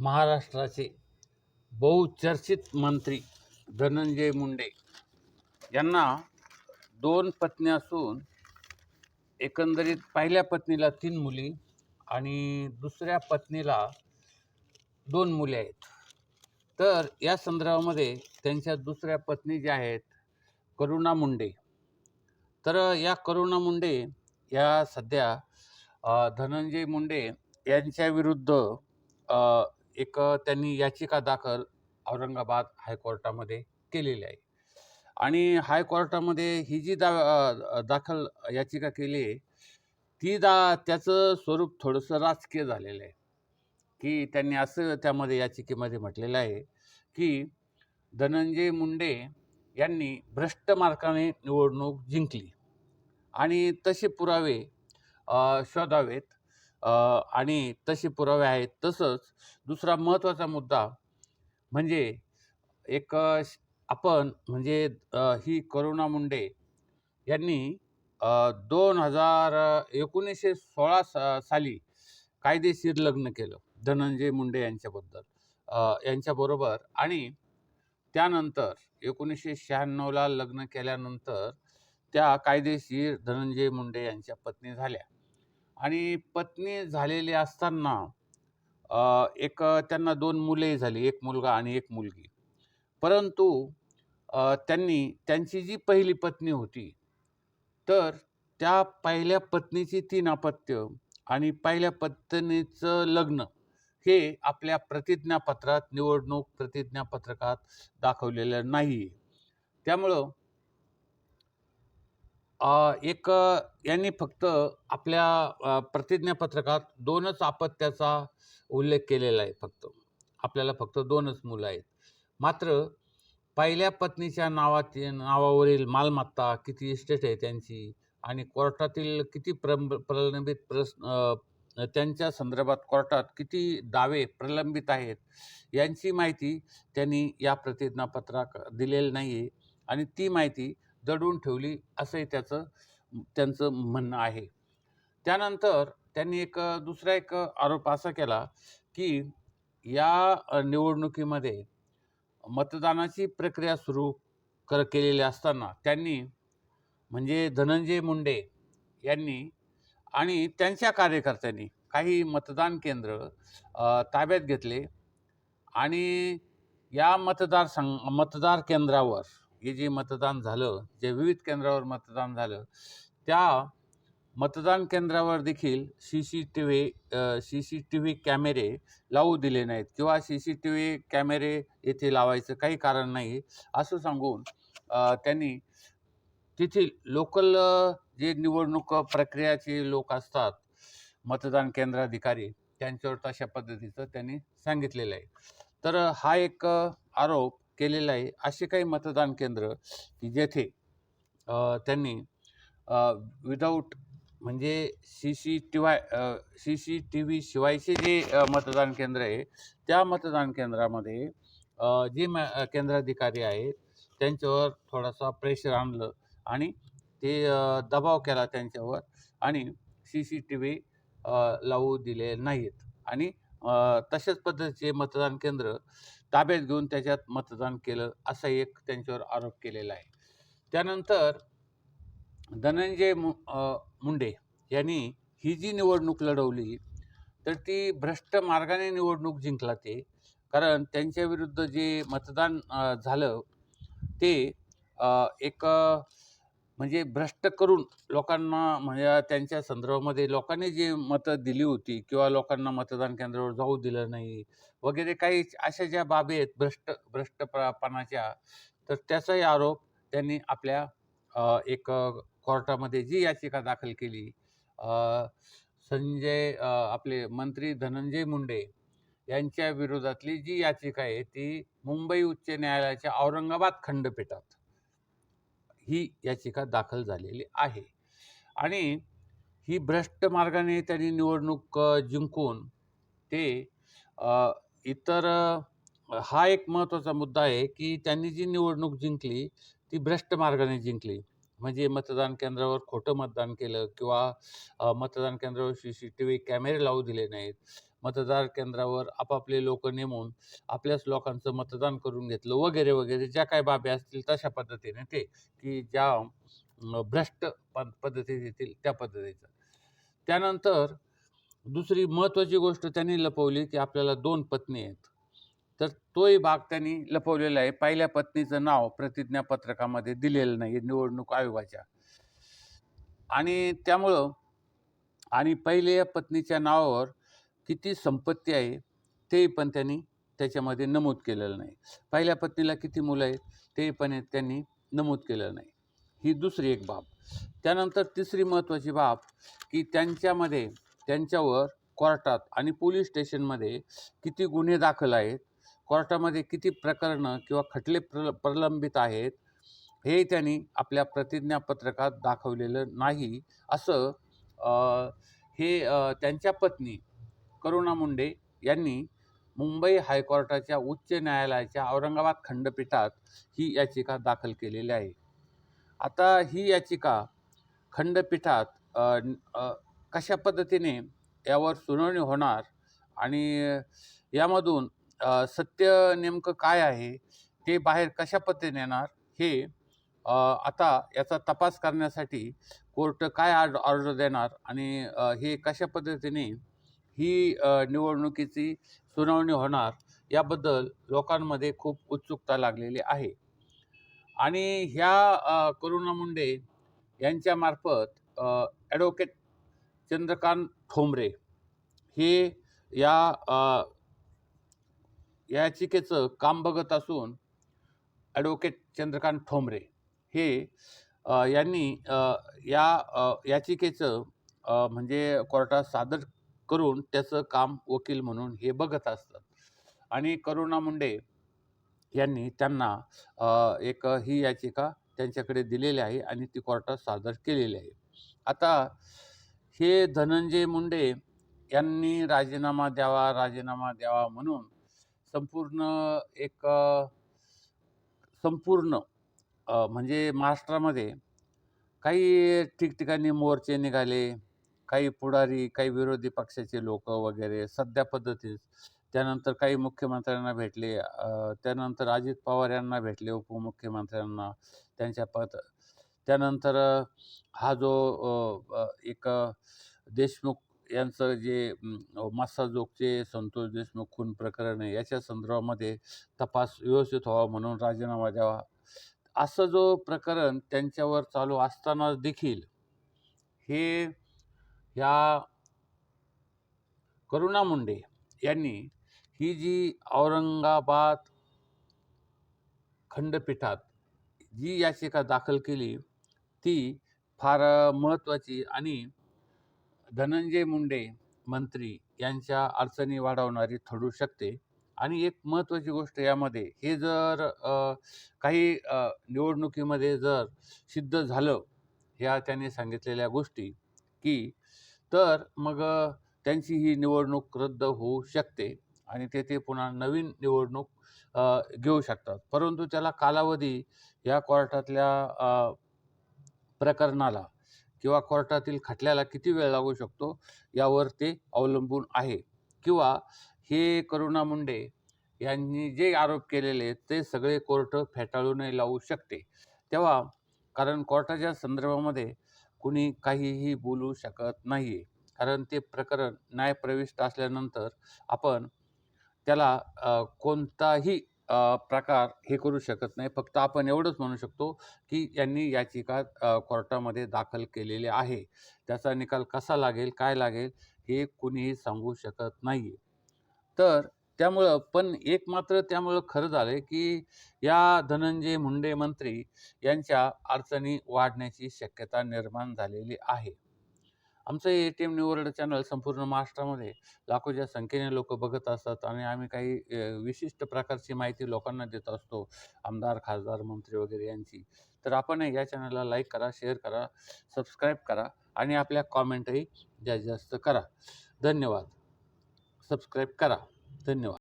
महाराष्ट्राचे बहुचर्चित मंत्री धनंजय मुंडे यांना दोन पत्नी असून एकंदरीत पहिल्या पत्नीला तीन मुली आणि दुसऱ्या पत्नीला दोन मुले आहेत. तर या संदर्भामध्ये त्यांच्या दुसऱ्या पत्नी ज्या आहेत करुणा मुंडे. तर या करुणा मुंडे या सध्या धनंजय मुंडे यांच्या विरुद्ध एक त्यांनी याचिका दाखल औरंगाबाद हायकोर्टामध्ये केलेली आहे. आणि हायकोर्टामध्ये ही जी दा दाखल याचिका केली आहे ती दा त्याचं स्वरूप थोडंसं राजकीय झालेलं आहे. की त्यांनी असं त्यामध्ये याचिकेमध्ये म्हटलेलं आहे की धनंजय मुंडे यांनी भ्रष्ट मार्गाने निवडणूक जिंकली. आणि तसे पुरावे शोधावेत. आणि तसे पुरावे आहेत. तसंच दुसरा महत्त्वाचा मुद्दा म्हणजे एक श- आपण म्हणजे ही करुणा मुंडे यांनी दोन हजार एकोणीसशे सोळा सा साली कायदेशीर लग्न केलं. धनंजय मुंडे यांच्याबद्दल. यांच्याबरोबर आणि त्यानंतर एकोणीसशे शहाण्णवला लग्न केल्यानंतर त्या कायदेशीर धनंजय मुंडे यांच्या पत्नी झाल्या. आणि पत्नी झालेली असताना अ, एक त्यांना दोन मुलेही झाली एक मुलगा आणि एक मुलगी. परंतु अ, त्यांनी त्यांची जी पहिली पत्नी होती तर त्या पहिल्या पत्नीची तीन अपत्य आणि पहिल्या पत्नीचं लग्न हे आपल्या प्रतिज्ञापत्रात निवडणूक प्रतिज्ञापत्रकात दाखवलेलं नाही त्यामुळं एक यांनी फक्त आपल्या प्रतिज्ञापत्रकात दोनच अपत्याचा उल्लेख केलेला आहे फक्त. आपल्याला फक्त दोनच मुलं आहेत. मात्र पहिल्या पत्नीच्या नावाची नावावरील मालमत्ता किती इस्टेट आहे त्यांची आणि कोर्टातील किती प्र प्रलंबित प्रश्न त्यांच्या संदर्भात कोर्टात किती दावे प्रलंबित आहेत यांची माहिती त्यांनी या प्रतिज्ञापत्रात दिलेली नाही आहे आणि ती माहिती दडवून ठेवली असंही त्याचं त्यांचं म्हणणं आहे. त्यानंतर त्यांनी एक दुसरा एक आरोप असा केला की या निवडणुकीमध्ये मतदानाची प्रक्रिया सुरू कर केलेली असताना त्यांनी म्हणजे धनंजय मुंडे यांनी आणि त्यांच्या कार्यकर्त्यांनी काही मतदान केंद्र ताब्यात घेतले आणि या मतदार संघ मतदार केंद्रावर हे जे मतदान झालं जे विविध केंद्रावर मतदान झालं त्या मतदान केंद्रावर देखील C C T V C C T V कॅमेरे लावू दिले नाहीत किंवा सी सी टी व्ही कॅमेरे येथे लावायचं काही कारण नाही असं सांगून त्यांनी तेथील लोकल जे निवडणूक प्रक्रियाचे लोक असतात मतदान केंद्राधिकारी त्यांच्यावर तशा पद्धतीचं त्यांनी सांगितलेलं आहे. तर हा एक आरोप केलेलं आहे असे काही मतदान केंद्र की जेथे त्यांनी विदाऊट म्हणजे C C T Y C C T V शिवायचे जे मतदान केंद्र आहे त्या मतदान केंद्रामध्ये जे म केंद्राधिकारी आहेत त्यांच्यावर थोडासा प्रेशर आणलं आणि ते दबाव केला त्यांच्यावर आणि सी सी टी व्ही लावू दिले नाहीत. आणि तशाच पद्धतीचे मतदान केंद्र ताब्यात घेऊन त्याच्यात मतदान केलं असा एक त्यांच्यावर आरोप केलेला आहे. त्यानंतर धनंजय मु मुंडे यांनी ही जी निवडणूक लढवली तर ती भ्रष्ट मार्गाने निवडणूक जिंकला ते. कारण त्यांच्या विरुद्ध जे मतदान झालं ते एक म्हणजे भ्रष्ट करून लोकांना म्हणजे त्यांच्या संदर्भामध्ये लोकांनी जी मतं दिली होती किंवा लोकांना मतदान केंद्रावर जाऊ दिलं नाही वगैरे काही अशा ज्या बाबी आहेत भ्रष्ट भ्रष्टपणाच्या तर त्याचाही आरोप त्यांनी आपल्या एक कोर्टामध्ये जी याचिका दाखल केली संजय आपले मंत्री धनंजय मुंडे यांच्या विरोधातली जी याचिका आहे ती मुंबई उच्च न्यायालयाच्या औरंगाबाद खंडपीठात ही याचिका दाखल झालेली आहे. आणि ही भ्रष्ट मार्गाने त्यांनी निवडणूक जिंकून ते इतर हा एक महत्त्वाचा मुद्दा आहे की त्यांनी जी निवडणूक जिंकली ती भ्रष्ट मार्गाने जिंकली. म्हणजे मतदान केंद्रावर खोटं मतदान केलं किंवा मतदान केंद्रावर सी सी टी व्ही कॅमेरे लावू दिले नाहीत. मतदार केंद्रावर आपापले लोक नेमून आपल्याच लोकांचं मतदान करून घेतलं वगैरे वगैरे. ज्या काही बाबी असतील तशा पद्धतीने ते की ज्या भ्रष्ट प पद्धती येतील त्या पद्धतीचं. त्यानंतर दुसरी महत्त्वाची गोष्ट त्यांनी लपवली की आपल्याला दोन पत्नी आहेत. तर तोही भाग त्यांनी लपवलेला आहे. पहिल्या पत्नीचं नाव प्रतिज्ञापत्रकामध्ये दिलेलं नाही निवडणूक आयोगाच्या. आणि त्यामुळं आणि पहिल्या पत्नीच्या नावावर किती संपत्ती आहे ते पण त्यांनी त्याच्यामध्ये नमूद केलेलं नाही. पहिल्या पत्नीला किती मुलं आहेत ते पण त्यांनी नमूद केलेलं नाही. ही दुसरी एक बाब. त्यानंतर तिसरी महत्त्वाची बाब की त्यांच्यामध्ये त्यांच्यावर कोर्टात आणि पोलीस स्टेशनमध्ये किती गुन्हे दाखल आहेत कोर्टामध्ये किती प्रकरणं किंवा खटले प्र प्रलंबित आहेत हे त्यांनी आपल्या प्रतिज्ञापत्रकात दाखवलेलं नाही. असं हे त्यांच्या पत्नी करुणा मुंडे यांनी मुंबई हायकोर्टाच्या उच्च न्यायालयाच्या औरंगाबाद खंडपीठात ही याचिका दाखल केलेली आहे. आता ही याचिका खंडपीठात कशा पद्धतीने यावर सुनावणी होणार आणि यामधून सत्य नेमकं काय आहे ते बाहेर कशा पद्धतीने येणार हे आता याचा तपास करण्यासाठी कोर्ट काय आर्ड ऑर्डर देणार आणि हे कशा पद्धतीने ही निवडणुकीची सुनावणी होणार याबद्दल लोकांमध्ये खूप उत्सुकता लागलेली आहे. आणि ह्या करुणा मुंडे यांच्यामार्फत ॲडव्होकेट चंद्रकांत ठोंबरे हे या याचिकेचं काम बघत असून ॲडव्होकेट चंद्रकांत ठोंबरे हे यांनी या याचिकेचं म्हणजे कोर्टात सादर करून त्याचं काम वकील म्हणून हे बघत असतात. आणि करुणा मुंडे यांनी त्यांना एक ही याचिका त्यांच्याकडे दिलेली आहे आणि ती कोर्टात सादर केलेली आहे. आता हे धनंजय मुंडे यांनी राजीनामा द्यावा राजीनामा द्यावा म्हणून संपूर्ण एक संपूर्ण म्हणजे महाराष्ट्रामध्ये काही ठिकठिकाणी मोर्चे निघाले काही पुढारी काही विरोधी पक्षाचे लोक वगैरे सध्या पद्धतीत त्यानंतर काही मुख्यमंत्र्यांना भेटले. त्यानंतर अजित पवार यांना भेटले उपमुख्यमंत्र्यांना त्यांच्या पद. त्यानंतर हा जो एक देशमुख यांचं जे म, मस्साजोगचे संतोष देशमुख खून प्रकरण आहे याच्या संदर्भामध्ये तपास व्यवस्थित व्हावा म्हणून राजीनामा द्यावा. असं जो प्रकरण त्यांच्यावर चालू असताना देखील हे ह्या करुणा मुंडे यांनी ही जी औरंगाबाद खंडपीठात जी याचिका दाखल केली ती फार महत्त्वाची आणि धनंजय मुंडे मंत्री यांच्या अडचणी वाढवणारी ठरू शकते. आणि एक महत्त्वाची गोष्ट यामध्ये हे जर काही निवडणुकीमध्ये जर सिद्ध झालं ह्या त्यांनी सांगितलेल्या गोष्टी की तर मग त्यांची ही निवडणूक रद्द होऊ शकते आणि ते ते पुन्हा नवीन निवडणूक घेऊ शकतात. परंतु त्याला कालावधी या कोर्टातल्या प्रकरणाला किंवा कोर्टातील खटल्याला किती वेळ लागू शकतो यावर ते अवलंबून आहे. किंवा हे करुणा मुंडे यांनी जे आरोप केलेले ते सगळे कोर्ट फेटाळूनही लावू शकते. तेव्हा कारण कोर्टाच्या संदर्भामध्ये कुणी काहीही बोलू शकत नाही आहे कारण ते प्रकरण न्यायप्रविष्ट असल्यानंतर आपण त्याला कोणताही प्रकार हे करू शकत नाही. फक्त आपण एवढंच म्हणू शकतो की यांनी याचिका कोर्टामध्ये दाखल केलेली आहे. त्याचा निकाल कसा लागेल काय लागेल हे कुणीही सांगू शकत नाही तर त्यामुळं पण एक मात्र त्यामुळं खरं झालं आहे की या धनंजय मुंडे मंत्री यांच्या अडचणी वाढण्याची शक्यता निर्माण झालेली आहे. आमचं ए टी एम निवर्ड चॅनल संपूर्ण महाराष्ट्रामध्ये लाखोच्या संख्येने लोक बघत असतात आणि आम्ही काही विशिष्ट प्रकारची माहिती लोकांना देत असतो आमदार खासदार मंत्री वगैरे यांची. तर आपण या चॅनलला लाईक करा शेअर करा सबस्क्राईब करा आणि आपल्या कॉमेंटही जास्तीत जास्त करा. धन्यवाद. सबस्क्राईब करा. धन्यवाद।